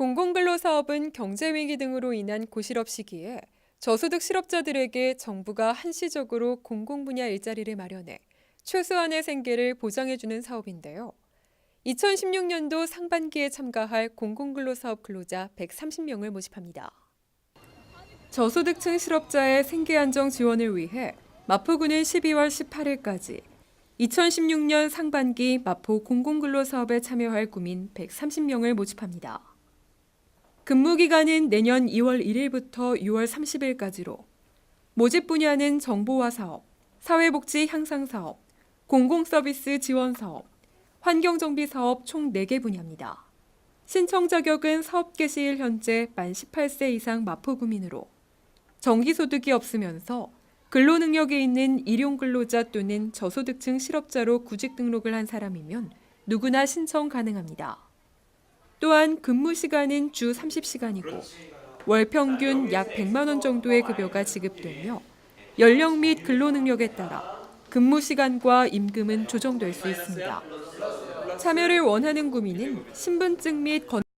공공근로사업은 경제위기 등으로 인한 고실업 시기에 저소득 실업자들에게 정부가 한시적으로 공공분야 일자리를 마련해 최소한의 생계를 보장해주는 사업인데요. 2016년도 상반기에 참가할 공공근로사업 근로자 130명을 모집합니다. 저소득층 실업자의 생계 안정 지원을 위해 마포구는 12월 18일까지 2016년 상반기 마포 공공근로사업에 참여할 구민 130명을 모집합니다. 근무 기간은 내년 2월 1일부터 6월 30일까지로 모집 분야는 정보화 사업, 사회복지 향상 사업, 공공서비스 지원 사업, 환경정비 사업 총 4개 분야입니다. 신청 자격은 사업 개시일 현재 만 18세 이상 마포 구민으로 정기소득이 없으면서 근로능력이 있는 일용근로자 또는 저소득층 실업자로 구직 등록을 한 사람이면 누구나 신청 가능합니다. 또한 근무 시간은 주 30시간이고 월 평균 약 100만 원 정도의 급여가 지급되며 연령 및 근로 능력에 따라 근무 시간과 임금은 조정될 수 있습니다. 참여를 원하는 구민은 신분증 및 건